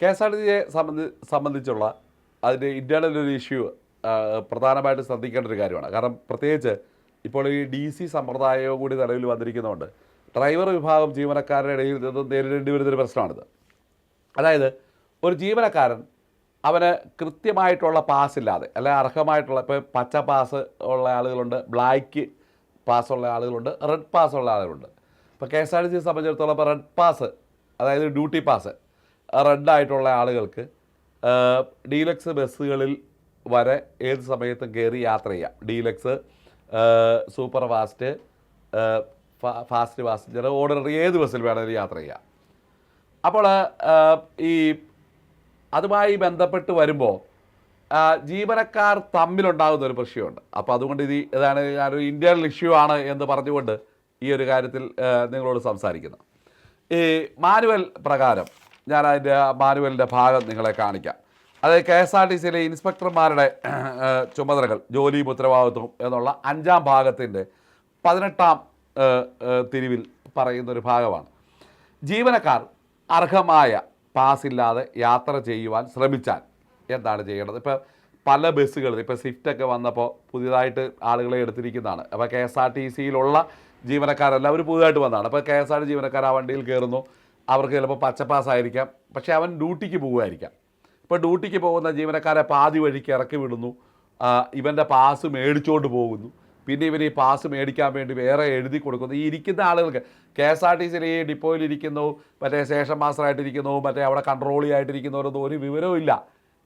K S R T സിയെ സംബന്ധി സംബന്ധിച്ചുള്ള അതിന്റെ ഇന്റേർണൽ ഒരു ഇഷ്യൂ പ്രധാനമായിട്ട് ശ്രദ്ധിക്കേണ്ട ഒരു കാര്യമാണ്. കാരണം പ്രത്യേകിച്ച് ഇപ്പോൾ ഈ ഡി സി സമ്പ്രദായവും കൂടി നിലവിൽ വന്നിരിക്കുന്നതുകൊണ്ട് ഡ്രൈവർ വിഭാഗം ജീവനക്കാരുടെ ഇടയിൽ നിന്ന് നേരിടേണ്ടി വരുന്നൊരു പ്രശ്നമാണിത്. അതായത് ഒരു ജീവനക്കാരൻ അവന് കൃത്യമായിട്ടുള്ള പാസ് ഇല്ലാതെ അല്ലെ അർഹമായിട്ടുള്ള ഇപ്പോൾ പച്ച പാസ് ഉള്ള ആളുകളുണ്ട് ബ്ലാക്ക് പാസ് ഉള്ള ആളുകളുണ്ട് റെഡ് പാസ് ഉള്ള ആളുകളുണ്ട്. ഇപ്പോൾ K S R T C സംബന്ധിച്ചിടത്തോളം ഇപ്പോൾ റെഡ് പാസ് അതായത് ഡ്യൂട്ടി പാസ് റെഡ് ആയിട്ടുള്ള ആളുകൾക്ക് ഡീലക്സ് ബസ്സുകളിൽ വരെ ഏത് സമയത്തും കയറി യാത്ര ചെയ്യാം. Deluxe super fast fast passenger ordinary ഏത് ബസ്സിൽ വേണമെങ്കിലും യാത്ര ചെയ്യാം. അപ്പോൾ ഈ അതുമായി ബന്ധപ്പെട്ട് വരുമ്പോൾ ജീവനക്കാർ തമ്മിലുണ്ടാകുന്ന ഒരു പ്രശ്നമുണ്ട്. അപ്പോൾ അതുകൊണ്ട് ഇത് ഇതാണ് ഞാനൊരു ഇന്ത്യൻ ഇഷ്യൂ ആണ് എന്ന് പറഞ്ഞുകൊണ്ട് ഈ ഒരു കാര്യത്തിൽ നിങ്ങളോട് സംസാരിക്കുന്നു. ഈ മാനുവൽ പ്രകാരം ഞാൻ അതിന്റെ മാനുവലിന്റെ ഭാഗം നിങ്ങളെ കാണിക്കാം. അതായത് കെ എസ് ആർ ടി സിയിലെ ഇൻസ്പെക്ടർമാരുടെ ചുമതലകൾ ജോലിയും ഉത്തരവാദിത്വവും എന്നുള്ള അഞ്ചാം ഭാഗത്തിന്റെ പതിനെട്ടാം തിരിവിൽ പറയുന്നൊരു ഭാഗമാണ്. ജീവനക്കാർ അർഹമായ പാസ് ഇല്ലാതെ യാത്ര ചെയ്യുവാൻ ശ്രമിച്ചാൽ എന്താണ് ചെയ്യേണ്ടത്? ഇപ്പോൾ പല ബസ്സുകളിൽ ഇപ്പോൾ സ്വിഫ്റ്റൊക്കെ വന്നപ്പോൾ പുതിയതായിട്ട് ആളുകളെ എടുത്തിരിക്കുന്നതാണ്. അപ്പോൾ കെ എസ് ആർ ടി സിയിലുള്ള ജീവനക്കാരെല്ലാവരും പുതുതായിട്ട് വന്നതാണ്. അപ്പോൾ കെ എസ് ആർ ടി ജീവനക്കാർ ആ വണ്ടിയിൽ കയറുന്നു. അവർക്ക് ചിലപ്പോൾ പച്ചപ്പാസായിരിക്കാം. പാസ് പക്ഷേ അവൻ ഡ്യൂട്ടിക്ക് പോകുമായിരിക്കാം. ഇപ്പോൾ ഡ്യൂട്ടിക്ക് പോകുന്ന ജീവനക്കാരെ പാതി വഴിക്ക് ഇറക്കി വിടുന്നു. ഇവന്റെ പാസ് മേടിച്ചുകൊണ്ട് പോകുന്നു. പിന്നെ ഇവർ ഈ പാസ് മേടിക്കാൻ വേണ്ടി വേറെ എഴുതി കൊടുക്കുന്നു. ഈ ഇരിക്കുന്ന ആളുകൾക്ക് കെ എസ് ആർ ടി സിയിൽ ഈ ഡിപ്പോയിൽ ഇരിക്കുന്നു മറ്റേ സ്റ്റേഷൻ മാസ്റ്ററായിട്ടിരിക്കുന്നു മറ്റേ അവിടെ കൺട്രോളി ആയിട്ടിരിക്കുന്നവരൊന്നും ഒരു വിവരവും ഇല്ല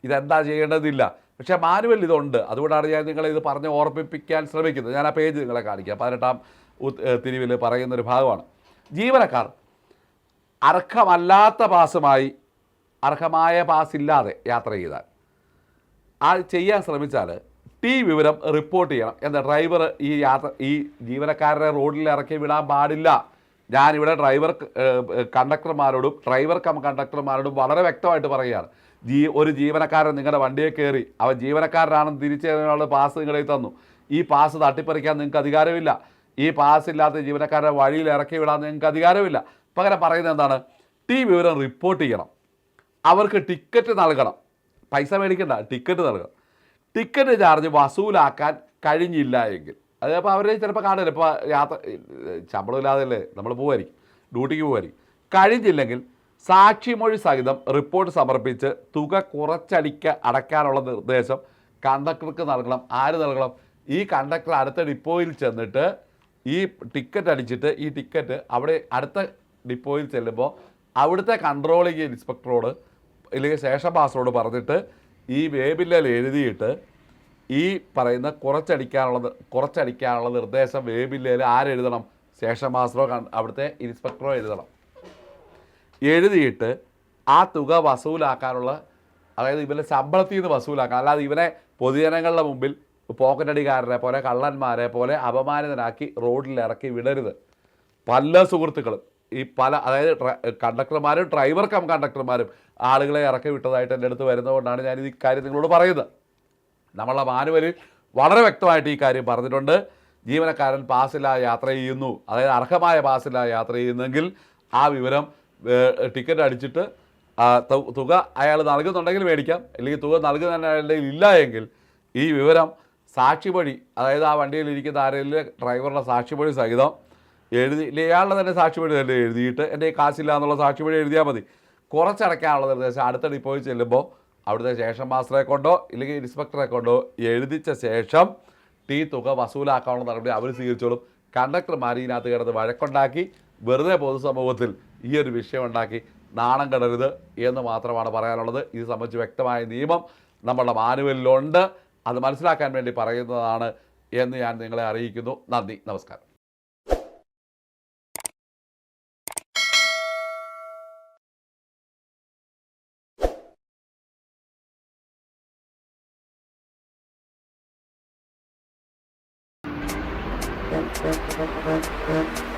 ഇതെന്താ ചെയ്യേണ്ടതില്ല. പക്ഷേ മാനുവൽ ഇതുണ്ട്. അതുകൊണ്ടാണ് ഞാൻ നിങ്ങളെ ഇത് പറഞ്ഞ് ഓർമ്മിപ്പിക്കാൻ ശ്രമിക്കുന്നത്. ഞാൻ ആ പേജ് നിങ്ങളെ കാണിക്കാം. പതിനെട്ടാം തിരിവിൽ പറയുന്നൊരു ഭാഗമാണ്. ജീവനക്കാർ അർഹമല്ലാത്ത പാസുമായി അർഹമായ പാസില്ലാതെ യാത്ര ചെയ്താൽ ആ ചെയ്യാൻ ശ്രമിച്ചാൽ ടി വിവരം റിപ്പോർട്ട് ചെയ്യണം. എന്ന ഡ്രൈവർ ഈ യാത്ര ഈ ജീവനക്കാരനെ റോഡിൽ ഇറക്കി വിടാൻ പാടില്ല. ഞാനിവിടെ ഡ്രൈവർ കണ്ടക്ടർമാരോടും ഡ്രൈവർ കം കണ്ടക്ടർമാരോടും വളരെ വ്യക്തമായിട്ട് പറയുകയാണ്. ജീ ഒരു ജീവനക്കാരൻ നിങ്ങളുടെ വണ്ടിയെ കയറി അവൻ ജീവനക്കാരനാണെന്ന് തിരിച്ചറിയാനുള്ള പാസ് നിങ്ങളുടെ തന്നു. ഈ പാസ് തട്ടിപ്പറിക്കാൻ നിങ്ങൾക്ക് അധികാരമില്ല. ഈ പാസ് ഇല്ലാത്ത ജീവനക്കാരെ വഴിയിൽ ഇറക്കി വിടാൻ നിങ്ങൾക്ക് അധികാരമില്ല. പകരം പറയുന്നത് എന്താണ്? ടി വിവരം റിപ്പോർട്ട് ചെയ്യണം. അവർക്ക് ടിക്കറ്റ് നൽകണം. പൈസ മേടിക്കണ്ട ടിക്കറ്റ് നൽകണം. ടിക്കറ്റ് ചാർജ് വസൂലാക്കാൻ കഴിഞ്ഞില്ല എങ്കിൽ. അത് അപ്പോൾ അവർ ചിലപ്പോൾ കാണില്ല ഇപ്പോൾ യാത്ര ശമ്പളമില്ലാതല്ലേ നമ്മൾ പോകുമായിരിക്കും ഡ്യൂട്ടിക്ക് പോകുമായിരിക്കും കഴിഞ്ഞില്ലെങ്കിൽ സാക്ഷിമൊഴി സഹിതം റിപ്പോർട്ട് സമർപ്പിച്ച് തുക കുറച്ചടിക്ക അടയ്ക്കാനുള്ള നിർദ്ദേശം കണ്ടക്ടർക്ക് നൽകണം. ആര് നൽകണം? ഈ കണ്ടക്ടർ അടുത്ത ഡിപ്പോയിൽ ചെന്നിട്ട് ഈ ടിക്കറ്റ് അടിച്ചിട്ട് ഈ ടിക്കറ്റ് അവിടെ അടുത്ത ഡിപ്പോയിൽ ചെല്ലുമ്പോൾ അവിടുത്തെ കൺട്രോളിങ് ഇൻസ്പെക്ടറോട് ഇല്ലെങ്കിൽ ശേഷ മാസ്റ്ററോട് പറഞ്ഞിട്ട് ഈ വേബില്ലൽ എഴുതിയിട്ട് ഈ പറയുന്ന കുറച്ചടിക്കാനുള്ള കുറച്ചടിക്കാനുള്ള നിർദ്ദേശം വേബില്ലൽ ആരെഴുതണം? ശേഷ മാസ്റ്ററോ കൺ- അവിടുത്തെ ഇൻസ്പെക്ടറോ എഴുതണം. എഴുതിയിട്ട് ആ തുക വസൂലാക്കാനുള്ള അതായത് ഇവനെ ശമ്പളത്തിൽ നിന്ന് വസൂലാക്കാൻ അല്ലാതെ ഇവനെ പൊതുജനങ്ങളുടെ മുമ്പിൽ പോക്കറ്റടിക്കാരനെ പോലെ കള്ളന്മാരെ പോലെ അപമാനിതനാക്കി റോഡിൽ ഇറക്കി വിടരുത്. പല സുഹൃത്തുക്കളും ഈ പല അതായത് കണ്ടക്ടർമാരും ഡ്രൈവർ കം കണ്ടക്ടർമാരും ആളുകളെ ഇറക്കി വിട്ടതായിട്ട് എന്റെ അടുത്ത് വരുന്നതുകൊണ്ടാണ് ഞാൻ ഈ കാര്യം നിങ്ങളോട് പറയുന്നത്. നമ്മളെ മാനുവലിൽ വളരെ വ്യക്തമായിട്ട് ഈ കാര്യം പറഞ്ഞിട്ടുണ്ട്. ജീവനക്കാരൻ പാസ്സില്ലാതെ യാത്ര ചെയ്യുന്നു. അതായത് അർഹമായ പാസ്സില്ലാതെ യാത്ര ചെയ്യുന്നെങ്കിൽ ആ വിവരം ടിക്കറ്റ് അടിച്ചിട്ട് തുക അയാൾ നൽകുന്നുണ്ടെങ്കിൽ മേടിക്കാം. അല്ലെങ്കിൽ തുക നൽകുന്ന അയാളുടെ ഇല്ല എങ്കിൽ ഈ വിവരം സാക്ഷിമൊഴി അതായത് ആ വണ്ടിയിൽ ഇരിക്കുന്ന ആരെങ്കിലും ഡ്രൈവറുടെ സാക്ഷിമൊഴി സഹിതം എഴുതി ഇയാളുടെ തന്നെ സാക്ഷിമൊഴി തന്നെ എഴുതിയിട്ട് എന്റെ ഈ കാശില്ല എന്നുള്ള സാക്ഷിമൊഴി എഴുതിയാൽ മതി. കുറച്ചടയ്ക്കാനുള്ള നിർദ്ദേശം അടുത്ത ഡിപ്പോയിൽ ചെല്ലുമ്പോൾ അവിടുത്തെ സ്റ്റേഷൻ മാസ്റ്ററെ കൊണ്ടോ ഇല്ലെങ്കിൽ ഇൻസ്പെക്ടറെ കൊണ്ടോ എഴുതിച്ച ശേഷം ടീ തുക വസൂലാക്കാനുള്ള നടപടി അവർ സ്വീകരിച്ചോളും. കണ്ടക്ടർമാർ ഇതിനകത്ത് കിടന്ന് വഴക്കുണ്ടാക്കി വെറുതെ പൊതുസമൂഹത്തിൽ ഈ ഒരു വിഷയം ഉണ്ടാക്കി നാണം കെടരുത് എന്ന് മാത്രമാണ് പറയാനുള്ളത്. ഇത് സംബന്ധിച്ച് വ്യക്തമായ നിയമം നമ്മുടെ മാനുവലിലുണ്ട്. അത് മനസ്സിലാക്കാൻ വേണ്ടി പറയുന്നതാണ് എന്ന് ഞാൻ നിങ്ങളെ അറിയിക്കുന്നു. നന്ദി നമസ്കാരം. バンバンバンバンバンバン。